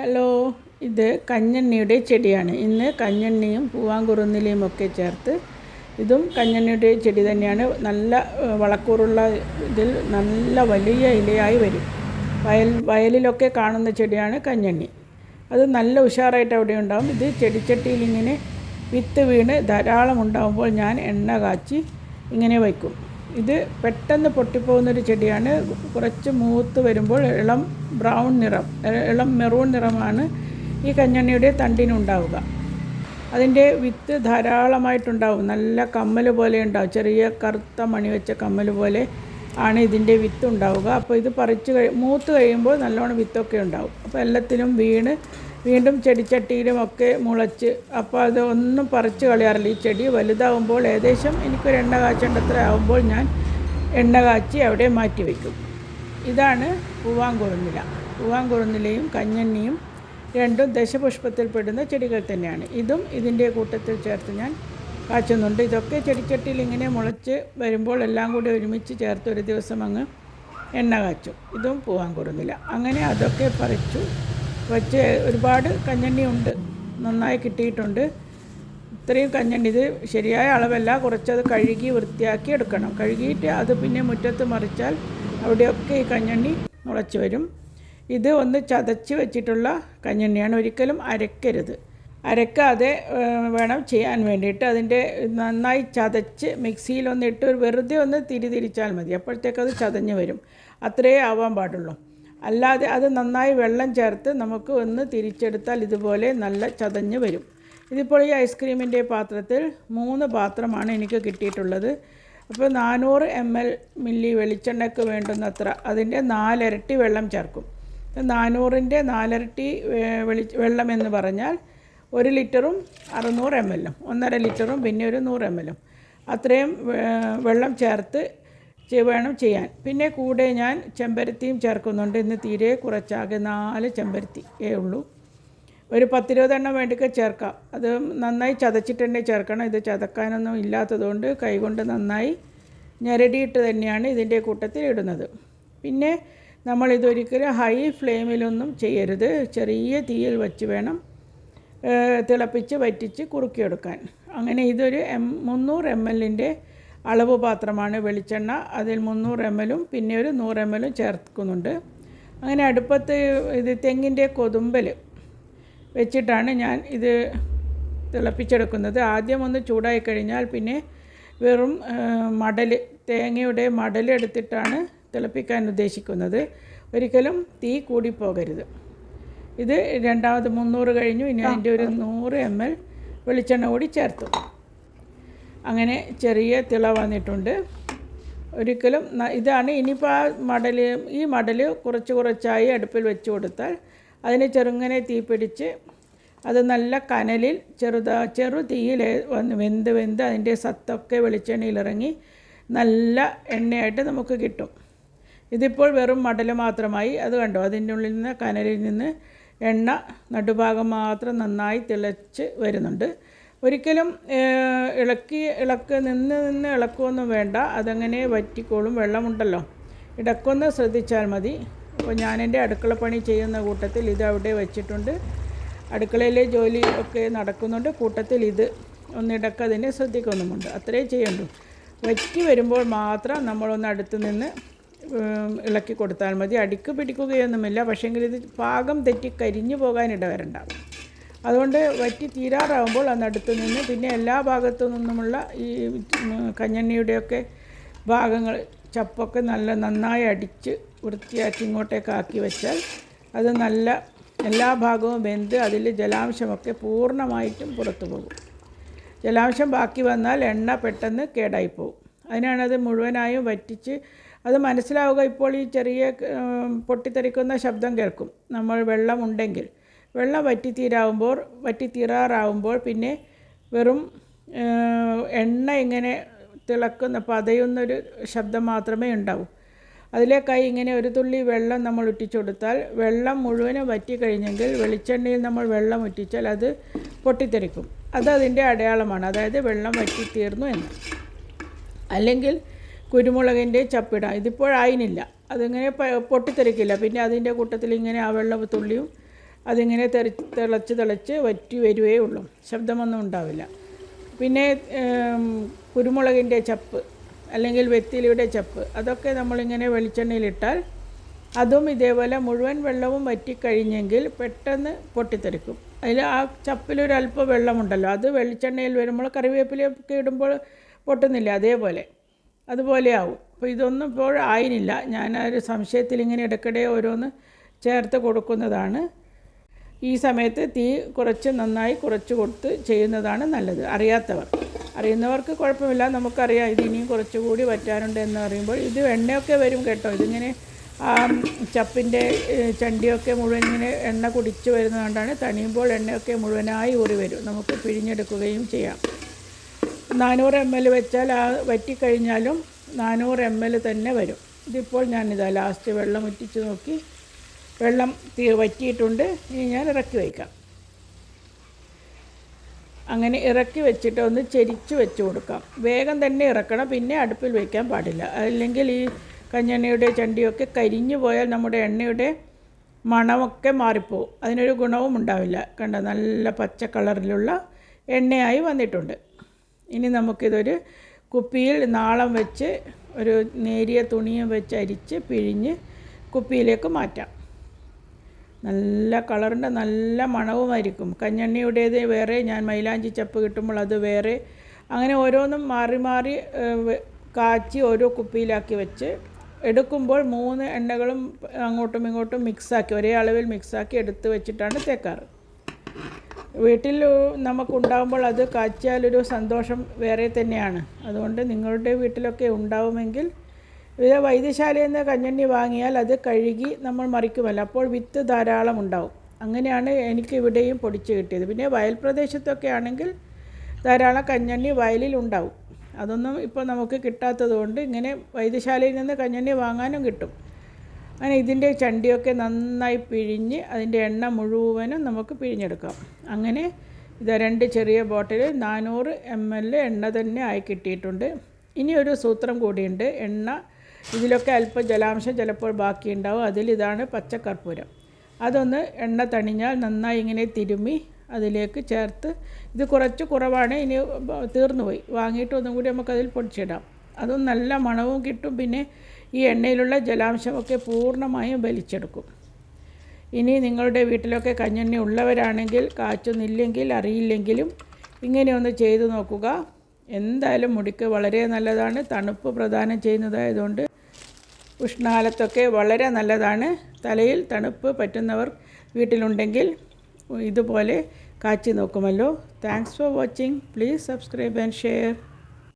Hello ഇത് കഞ്ഞെണ്ണിയുടെ ചെടിയാണ്. ഇന്ന് കഞ്ഞെണ്ണിയും പൂവാങ്കുറുന്നിലയും ഒക്കെ ചേർത്ത് ഇതും കഞ്ഞെണ്ണിയുടെ ചെടി തന്നെയാണ്. നല്ല വളക്കൂറുള്ള ഇതിൽ നല്ല വലിയ ഇലയായി വരും. വയൽ വയലിലൊക്കെ കാണുന്ന ചെടിയാണ് കഞ്ഞെണ്ണി. അത് നല്ല ഉഷാറായിട്ട് അവിടെ ഉണ്ടാവും. ഇത് ചെടിച്ചട്ടിയിൽ ഇങ്ങനെ വിത്ത് വീണ് ധാരാളം ഉണ്ടാകുമ്പോൾ ഞാൻ എണ്ണ കാച്ചി ഇങ്ങനെ വയ്ക്കും. ഇത് പെട്ടെന്ന് പൊട്ടിപ്പോകുന്നൊരു ചെടിയാണ്. കുറച്ച് മൂത്ത് വരുമ്പോൾ ഇളം ബ്രൗൺ നിറം ഇളം മെറൂൺ നിറമാണ് ഈ കഞ്ഞണ്ണിയുടെ തണ്ടിനുണ്ടാവുക. അതിന്റെ വിത്ത് ധാരാളമായിട്ടുണ്ടാവും. നല്ല കമ്മൽ പോലെ ഉണ്ടാവും. ചെറിയ കറുത്ത മണി വെച്ച കമ്മൽ പോലെ ആണ് ഇതിന്റെ വിത്ത് ഉണ്ടാവുക. അപ്പോൾ ഇത് പറിച്ച് കഴി മൂത്ത് കഴിയുമ്പോൾ നല്ലോണം വിത്തൊക്കെ ഉണ്ടാവും. അപ്പോൾ എല്ലാത്തിനും വീണ് വീണ്ടും ചെടിച്ചട്ടിയിലും ഒക്കെ മുളച്ച്. അപ്പോൾ അത് ഒന്നും പറിച്ച് കളയാറില്ല. ഈ ചെടി വലുതാവുമ്പോൾ ഏകദേശം എനിക്കൊരു എണ്ണ കാച്ചേണ്ടത്ര ആവുമ്പോൾ ഞാൻ എണ്ണ കാച്ചി അവിടെ മാറ്റി വയ്ക്കും ഇതാണ് പൂവാങ്കുറുന്നില പൂവാങ്കുറുന്നിലയും കഞ്ഞെണ്ണിയും രണ്ടും ദശപുഷ്പത്തിൽപ്പെടുന്ന ചെടികൾ തന്നെയാണ്. ഇതും ഇതിന്റെ കൂട്ടത്തിൽ ചേർത്ത് ഞാൻ കാച്ചുന്നുണ്ട്. ഇതൊക്കെ ചെടിച്ചട്ടിയിൽ ഇങ്ങനെ മുളച്ച് വരുമ്പോൾ എല്ലാം കൂടി ഒരുമിച്ച് ചേർത്ത് ഒരു ദിവസം അങ്ങ് എണ്ണ കാച്ചും. ഇതും പൂവാങ്കുറുന്നില അങ്ങനെ അതൊക്കെ പറിച്ചു. വച്ച് ഒരുപാട് കഞ്ഞണ്ണി ഉണ്ട്. നന്നായി കിട്ടിയിട്ടുണ്ട്. ഇത്രയും കഞ്ഞണ്ണി ഇത് ശരിയായ അളവല്ല. കുറച്ചത് കഴുകി വൃത്തിയാക്കി എടുക്കണം. കഴുകിയിട്ട് അത് പിന്നെ മുറ്റത്ത് മറിച്ചാൽ അവിടെയൊക്കെ ഈ കഞ്ഞണ്ണി മുളച്ച് വരും. ഇത് ഒന്ന് ചതച്ച് വെച്ചിട്ടുള്ള കഞ്ഞണ്ണിയാണ്. ഒരിക്കലും അരക്കരുത്. അരക്കാതെ വേണം ചെയ്യാൻ വേണ്ടിയിട്ട്. അതിന്റെ നന്നായി ചതച്ച് മിക്സിയിലൊന്നിട്ട് ഒരു വെറുതെ ഒന്ന് തിരി തിരിച്ചാൽ മതി. അപ്പോഴത്തേക്കത് ചതഞ്ഞ് വരും. അത്രയേ ആവാൻ പാടുള്ളൂ. അല്ലാതെ അത് നന്നായി വെള്ളം ചേർത്ത് നമുക്ക് ഒന്ന് തിരിച്ചെടുത്താൽ ഇതുപോലെ നല്ല ചതഞ്ഞ് വരും. ഇതിപ്പോൾ ഈ ഐസ്ക്രീമിന്റെ പാത്രത്തിൽ മൂന്ന് പാത്രമാണ് എനിക്ക് കിട്ടിയിട്ടുള്ളത്. അപ്പോൾ നാനൂറ് എം എൽ മില്ലി വെളിച്ചെണ്ണയ്ക്ക് വേണ്ടുന്നത്ര അതിന്റെ നാലിരട്ടി വെള്ളം ചേർക്കും. നാനൂറിന്റെ നാലിരട്ടി വെളി വെള്ളം എന്ന് പറഞ്ഞാൽ ഒരു ലിറ്ററും അറുന്നൂറ് എം എല്ലും ഒന്നര ലിറ്ററും പിന്നെ ഒരു നൂറ് എം എല്ലും അത്രയും വെള്ളം ചേർത്ത് വേണം ചെയ്യാൻ. പിന്നെ കൂടെ ഞാൻ ചെമ്പരത്തിയും ചേർക്കുന്നുണ്ട്. ഇന്ന് തീരെ കുറച്ചാകെ നാല് ചെമ്പരത്തിയേ ഉള്ളൂ. ഒരു പത്തിരുപതെണ്ണം വേണ്ടിയൊക്കെ ചേർക്കാം. അത് നന്നായി ചതച്ചിട്ട് തന്നെ ചേർക്കണം. ഇത് ചതക്കാനൊന്നും ഇല്ലാത്തതുകൊണ്ട് കൈകൊണ്ട് നന്നായി ഞെരടിയിട്ട് തന്നെയാണ് ഇതിന്റെ കൂട്ടത്തിൽ ഇടുന്നത്. പിന്നെ നമ്മൾ ഇതൊരിക്കലും ഹൈ ഫ്ലെയിമിലൊന്നും ചെയ്യരുത്. ചെറിയ തീയിൽ വെച്ച് വേണം തിളപ്പിച്ച് വറ്റിച്ച് കുറുക്കിയെടുക്കാൻ. അങ്ങനെ ഇതൊരു എം മുന്നൂറ് എം എല്ലിന്റെ അളവ് പാത്രമാണ് വെളിച്ചെണ്ണ. അതിൽ മുന്നൂറ് എം എല്ലും പിന്നെ ഒരു നൂറ് എം എല്ലും ചേർക്കുന്നുണ്ട്. അങ്ങനെ അടുപ്പത്ത് ഇത് തെങ്ങിന്റെ കൊതുമ്പൽ വെച്ചിട്ടാണ് ഞാൻ ഇത് തിളപ്പിച്ചെടുക്കുന്നത്. ആദ്യം ഒന്ന് ചൂടായി കഴിഞ്ഞാൽ പിന്നെ വെറും മടൽ തേങ്ങയുടെ മടൽ എടുത്തിട്ടാണ് തിളപ്പിക്കാൻ ഉദ്ദേശിക്കുന്നത്. ഒരിക്കലും തീ കൂടിപ്പോകരുത്. ഇത് രണ്ടാമത് മുന്നൂറ് കഴിഞ്ഞു. ഇനി അതിന്റെ ഒരു നൂറ് എം എൽ വെളിച്ചെണ്ണ കൂടി ചേർത്തു. അങ്ങനെ ചെറിയ തിള വന്നിട്ടുണ്ട്. ഒരിക്കലും ഇതാണ് ഇനിയിപ്പോൾ ആ മടൽ ഈ മടൽ കുറച്ച് കുറച്ചായി അടുപ്പിൽ വെച്ച് കൊടുത്താൽ അതിന് ചെറുങ്ങനെ തീ പിടിച്ച് അത് നല്ല കനലിൽ ചെറുതാ ചെറു തീയിൽ വന്ന് വെന്ത് വെന്ത് അതിന്റെ സത്തൊക്കെ വെളിച്ചെണ്ണയിൽ ഇറങ്ങി നല്ല എണ്ണയായിട്ട് നമുക്ക് കിട്ടും. ഇതിപ്പോൾ വെറും മടൽ മാത്രമായി. അത് കണ്ടോ? അതിന്റെ ഉള്ളിൽ നിന്ന് കനലിൽ നിന്ന് എണ്ണ നടുഭാഗം മാത്രം നന്നായി തിളച്ച് വരുന്നുണ്ട്. ഒരിക്കലും ഇളക്കി ഇളക്ക് നിന്ന് നിന്ന് ഇളക്കുമൊന്നും വേണ്ട. അതങ്ങനെ വറ്റിക്കോളും. വെള്ളമുണ്ടല്ലോ. ഇടക്കൊന്ന് ശ്രദ്ധിച്ചാൽ മതി. അപ്പോൾ ഞാൻ അടുക്കള പണി ചെയ്യുന്ന കൂട്ടത്തിൽ ഇത് അവിടെ വെച്ചിട്ടുണ്ട്. അടുക്കളയിലെ ജോലി ഒക്കെ നടക്കുന്നുണ്ട്. കൂട്ടത്തിൽ ഇത് ഒന്നിടക്ക് അതിനെ ശ്രദ്ധിക്കുന്നുമുണ്ട്. അത്രേ ചെയ്യണ്ടു വറ്റി വരുമ്പോൾ മാത്രം നമ്മളൊന്ന് അടുത്ത് നിന്ന് ഇളക്കി കൊടുത്താൽ മതി. അടിക്ക് പിടിക്കുകയൊന്നുമില്ല. പക്ഷേങ്കിൽ ഇത് പാകം തെറ്റി കരിഞ്ഞു പോകാനിട ഇടവരണ്ട. അതുകൊണ്ട് വറ്റി തീരാറാവുമ്പോൾ ആ നടുത്ത് നിന്ന് പിന്നെ എല്ലാ ഭാഗത്തു നിന്നുമുള്ള ഈ കഞ്ഞെണ്ണിയുടെയൊക്കെ ഭാഗങ്ങൾ ചപ്പൊക്കെ നല്ല നന്നായി അടിച്ച് വൃത്തിയാക്കി ഇങ്ങോട്ടേക്ക് ആക്കി വെച്ചാൽ അത് നല്ല എല്ലാ ഭാഗവും വെന്ത് അതിൽ ജലാംശമൊക്കെ പൂർണമായിട്ടും പുറത്തു പോകും. ജലാംശം ബാക്കി വന്നാൽ എണ്ണ പെട്ടെന്ന് കേടായി അതിനാണത് അതിനാണ് അത് മുഴുവനായും വറ്റിച്ച് അത് മനസ്സിലാവുക ഇപ്പോൾ ഈ ചെറിയ പൊട്ടിത്തെറിക്കുന്ന ശബ്ദം കേൾക്കും. നമ്മൾ വെള്ളമുണ്ടെങ്കിൽ വെള്ളം വറ്റിത്തീരാവുമ്പോൾ വറ്റിത്തീരാറാവുമ്പോൾ പിന്നെ വെറും എണ്ണ ഇങ്ങനെ തിളക്കുന്ന പതയുന്നൊരു ശബ്ദം മാത്രമേ ഉണ്ടാവൂ. അതിലേക്കായി ഇങ്ങനെ ഒരു തുള്ളി വെള്ളം നമ്മൾ ഇട്ടിച്ചു കൊടുത്താൽ വെള്ളം മുഴുവനും വറ്റി കഴിഞ്ഞെങ്കിൽ വെളിച്ചെണ്ണയിൽ നമ്മൾ വെള്ളം ഉറ്റിച്ചാൽ അത് പൊട്ടിത്തെറിക്കും. അത് അതിന്റെ അടയാളമാണ്. അതായത് വെള്ളം വറ്റിത്തീർന്നു എന്ന്. അല്ലെങ്കിൽ കുരുമുളകിന്റെ ചപ്പിട. ഇതിപ്പോഴായിനില്ല അതിങ്ങനെ പൊട്ടിത്തെറിക്കില്ല. പിന്നെ അതിന്റെ കൂട്ടത്തിൽ ഇങ്ങനെ ആ വെള്ളം തുള്ളിയും അതിങ്ങനെ തെറി തിളച്ച് തിളച്ച് വറ്റി വരുവേ ഉള്ളൂ. ശബ്ദമൊന്നും ഉണ്ടാവില്ല. പിന്നെ കുരുമുളകിന്റെ ചപ്പ് അല്ലെങ്കിൽ വെത്തിലിയുടെ ചപ്പ് അതൊക്കെ നമ്മളിങ്ങനെ വെളിച്ചെണ്ണയിലിട്ടാൽ അതും ഇതേപോലെ മുഴുവൻ വെള്ളവും വറ്റിക്കഴിഞ്ഞെങ്കിൽ പെട്ടെന്ന് പൊട്ടിത്തെറിക്കും. അതിൽ ആ ചപ്പിലൊരല്പം വെള്ളമുണ്ടല്ലോ അത് വെളിച്ചെണ്ണയിൽ വരുമ്പോൾ കറിവേപ്പിലൊക്കെ ഇടുമ്പോൾ പൊട്ടുന്നില്ല അതേപോലെ. അതുപോലെ ആവും. അപ്പോൾ ഇതൊന്നും ഇപ്പോൾ ആയിനില്ല. ഞാൻ ആ ഒരു സംശയത്തിൽ ഇങ്ങനെ ഇടയ്ക്കിടെ ഓരോന്ന് ചേർത്ത് കൊടുക്കുന്നതാണ്. ഈ സമയത്ത് തീ കുറച്ച് നന്നായി കുറച്ച് കൊടുത്ത് ചെയ്യുന്നതാണ് നല്ലത്. അറിയാത്തവർ. അറിയുന്നവർക്ക് കുഴപ്പമില്ല. നമുക്കറിയാം ഇത് ഇനിയും കുറച്ചുകൂടി വറ്റാനുണ്ട് എന്ന് പറയുമ്പോൾ ഇത് എണ്ണയൊക്കെ വരും കേട്ടോ. ഇതിങ്ങനെ ആ ചപ്പിന്റെ ചണ്ടിയൊക്കെ മുഴുവൻ ഇങ്ങനെ എണ്ണ കുടിച്ച് വരുന്നതുകൊണ്ടാണ് തണിയുമ്പോൾ എണ്ണയൊക്കെ മുഴുവനായി ഊറി വരും. നമുക്ക് പിഴിഞ്ഞെടുക്കുകയും ചെയ്യാം. നാനൂറ് എം എൽ വെച്ചാൽ ആ വറ്റിക്കഴിഞ്ഞാലും നാനൂറ് എം എൽ തന്നെ വരും. ഇതിപ്പോൾ ഞാനിതാ ലാസ്റ്റ് വെള്ളം ഉറ്റിച്ച് നോക്കി വെള്ളം തീ വറ്റിയിട്ടുണ്ട്. ഇനി ഞാൻ ഇറക്കി വയ്ക്കാം. അങ്ങനെ ഇറക്കി വെച്ചിട്ട് ഒന്ന് ചെരിച്ച് വെച്ച് കൊടുക്കാം. വേഗം തന്നെ ഇറക്കണം. പിന്നെ അടുപ്പിൽ വയ്ക്കാൻ പാടില്ല. അല്ലെങ്കിൽ ഈ കഞ്ഞെണ്ണയുടെ ചണ്ടിയൊക്കെ കരിഞ്ഞു പോയാൽ നമ്മുടെ എണ്ണയുടെ മണമൊക്കെ മാറിപ്പോവും. അതിനൊരു ഗുണവും ഉണ്ടാവില്ല. കണ്ട? നല്ല പച്ച കളറിലുള്ള എണ്ണയായി വന്നിട്ടുണ്ട്. ഇനി നമുക്കിതൊരു കുപ്പിയിൽ നാളം വെച്ച് ഒരു നേരിയ തുണിയും വെച്ച് അരിച്ച് പിഴിഞ്ഞ് കുപ്പിയിലേക്ക് മാറ്റാം. നല്ല കളറിന്റെ നല്ല മണവുമായിരിക്കും. കഞ്ഞണ്ണിയുടേത് വേറെ ഞാൻ മൈലാഞ്ചി ചപ്പ് കിട്ടുമ്പോൾ അത് വേറെ. അങ്ങനെ ഓരോന്നും മാറി മാറി കാച്ചി ഓരോ കുപ്പിയിലാക്കി വെച്ച് എടുക്കുമ്പോൾ മൂന്ന് എണ്ണകളും അങ്ങോട്ടും ഇങ്ങോട്ടും മിക്സാക്കി ഒരേ അളവിൽ മിക്സാക്കി എടുത്ത് വെച്ചിട്ടാണ് തേക്കാറ്. വീട്ടിൽ നമുക്കുണ്ടാകുമ്പോൾ അത് കാച്ചിയാലൊരു സന്തോഷം വേറെ തന്നെയാണ്. അതുകൊണ്ട് നിങ്ങളുടെ വീട്ടിലൊക്കെ ഉണ്ടാവുമെങ്കിൽ ഇത് വൈദ്യശാലയിൽ നിന്ന് കഞ്ഞണ്ണി വാങ്ങിയാൽ അത് കഴുകി നമ്മൾ മറിക്കുമല്ലോ. അപ്പോൾ വിത്ത് ധാരാളം ഉണ്ടാവും. അങ്ങനെയാണ് എനിക്ക് ഇവിടെയും പൊടിച്ച് കിട്ടിയത്. പിന്നെ വയൽ പ്രദേശത്തൊക്കെ ആണെങ്കിൽ ധാരാളം കഞ്ഞണ്ണി വയലിൽ ഉണ്ടാവും. അതൊന്നും ഇപ്പോൾ നമുക്ക് കിട്ടാത്തത് കൊണ്ട് ഇങ്ങനെ വൈദ്യശാലയിൽ നിന്ന് കഞ്ഞണ്ണി വാങ്ങാനും കിട്ടും. അങ്ങനെ ഇതിന്റെ ചണ്ടിയൊക്കെ നന്നായി പിഴിഞ്ഞ് അതിന്റെ എണ്ണ മുഴുവനും നമുക്ക് പിഴിഞ്ഞെടുക്കാം. അങ്ങനെ ഇത് രണ്ട് ചെറിയ ബോട്ടിൽ നാനൂറ് എം എൽ എണ്ണ തന്നെ ആയി കിട്ടിയിട്ടുണ്ട്. ഇനി ഒരു സൂത്രം കൂടിയുണ്ട്. എണ്ണ ഇതിലൊക്കെ അല്പം ജലാംശം ചിലപ്പോൾ ബാക്കിയുണ്ടാവും. അതിൽ ഇതാണ് പച്ചക്കർപ്പൂരം അതൊന്ന് എണ്ണ തണിഞ്ഞാൽ നന്നായി ഇങ്ങനെ തിരുമ്മി അതിലേക്ക് ചേർത്ത് ഇത് കുറച്ച് കുറവാണ് ഇനി തീർന്നു പോയി. വാങ്ങിയിട്ട് ഒന്നും കൂടി നമുക്കതിൽ പൊടിച്ചിടാം. അതും നല്ല മണവും കിട്ടും പിന്നെ ഈ എണ്ണയിലുള്ള ജലാംശമൊക്കെ പൂർണമായും വലിച്ചെടുക്കും. ഇനി നിങ്ങളുടെ വീട്ടിലൊക്കെ കഞ്ഞെണ്ണ ഉള്ളവരാണെങ്കിൽ കാച്ചൊന്നില്ലെങ്കിൽ അറിയില്ലെങ്കിലും ഇങ്ങനെയൊന്ന് ചെയ്തു നോക്കുക. എന്തായാലും മുടിക്ക് വളരെ നല്ലതാണ്. തണുപ്പ് പ്രദാനം ചെയ്യുന്നതായതുകൊണ്ട് ഉഷ്ണകാലത്തൊക്കെ വളരെ നല്ലതാണ്. തലയിൽ തണുപ്പ് പറ്റുന്നവർ വീട്ടിലുണ്ടെങ്കിൽ ഇതുപോലെ കാച്ചി നോക്കുമല്ലോ. Thanks for watching please subscribe and share